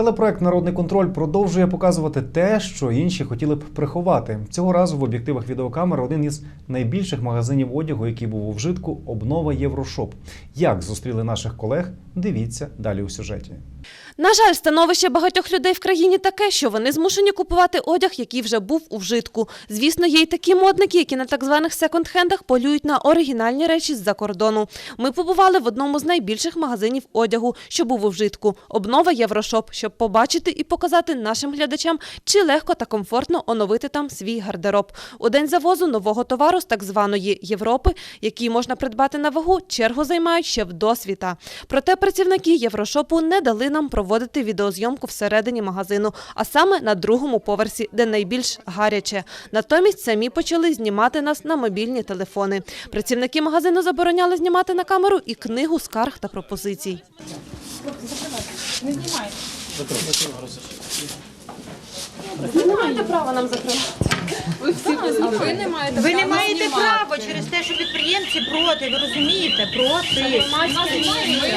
Телепроект Народний контроль продовжує показувати те, що інші хотіли б приховати. Цього разу в об'єктивах відеокамер один із найбільших магазинів одягу, який був у вжитку, обнова Єврошоп. Як зустріли наших колег? Дивіться далі у сюжеті. На жаль, становище багатьох людей в країні таке, що вони змушені купувати одяг, який вже був у вжитку. Звісно, є й такі модники, які на так званих секонд-хендах полюють на оригінальні речі з-за кордону. Ми побували в одному з найбільших магазинів одягу, що був у вжитку. Обнова Єврошоп, щоб побачити і показати нашим глядачам, чи легко та комфортно оновити там свій гардероб. У день завозу нового товару з так званої Європи, який можна придбати на вагу, чергу займають ще в досвіта. Проте працівники Єврошопу не дали нам проводити відеозйомку всередині магазину, а саме на другому поверсі, де найбільш гаряче. Натомість самі почали знімати нас на мобільні телефони. Працівники магазину забороняли знімати на камеру і книгу скарг та пропозицій. Не маєте права нам закривати. Ви не маєте Ви не маєте права через те, що підприємці проти. Ви розумієте? Проти.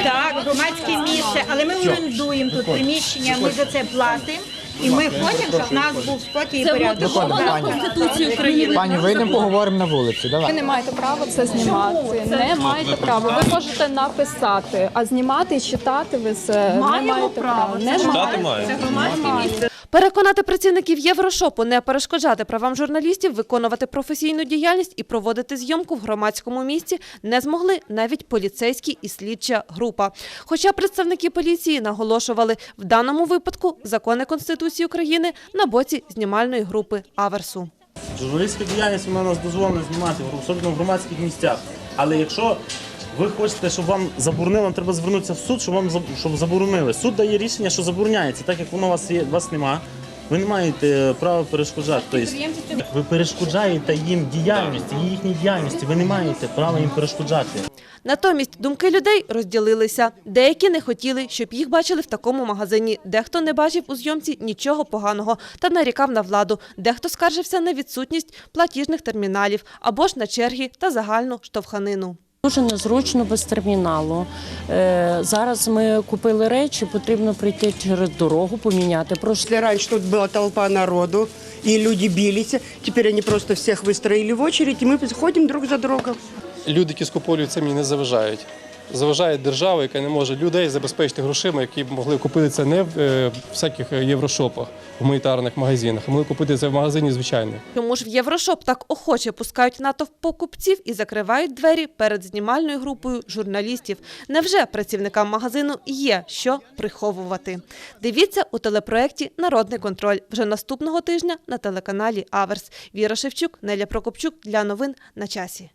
Так, громадське місце. Але ми орендуємо тут приміщення, ми за це платимо. І ми хочемо, щоб в нас був спокій і порядок. Вона Конституції України. Пані, вийдемо, поговоримо на вулиці. Ви Давай. не маєте права це знімати. Не маєте права. Ви можете написати, а знімати і читати ви це не маєте права. Не маєте. Це громадське місце. Переконати працівників Єврошопу не перешкоджати правам журналістів виконувати професійну діяльність і проводити зйомку в громадському місці не змогли навіть поліцейські і слідча група. Хоча представники поліції наголошували, в даному випадку закони Конституції України на боці знімальної групи Аверсу. Журналістська діяльність вона нас дозволена знімати, особливо в громадських місцях. Але якщо ви хочете, щоб вам заборонили, вам треба звернутися в суд, щоб вам заб- щоб заборонили. Суд дає рішення, що забороняється, так як воно у вас є, вас нема. Ви не маєте права перешкоджати. Тобто, ви перешкоджаєте їм діяльності, їхній діяльності. Ви не маєте права їм перешкоджати. Натомість думки людей розділилися. Деякі не хотіли, щоб їх бачили в такому магазині. Дехто не бачив у зйомці нічого поганого та нарікав на владу. Дехто скаржився на відсутність платіжних терміналів або ж на черги та загальну штовханину. Дуже незручно без терміналу. Е, зараз ми купили речі, потрібно прийти через дорогу, поміняти. Прошу Если раньше тут была толпа народу, и люди бились, теперь они просто всех выстроили в очередь, и мы ходим друг за другом. люди, які скуповують самі, не заважають. Заважає держава, яка не може людей забезпечити грошима, які б могли купити це не в е, всяких єврошопах, гуманітарних магазинах, а могли купити це в магазині звичайно. Чому ж в Єврошоп так охоче пускають натовп покупців і закривають двері перед знімальною групою журналістів? Невже працівникам магазину є що приховувати? Дивіться у телепроєкті Народний контроль вже наступного тижня на телеканалі Аверс. Віра Шевчук, Неля Прокопчук для новин на часі.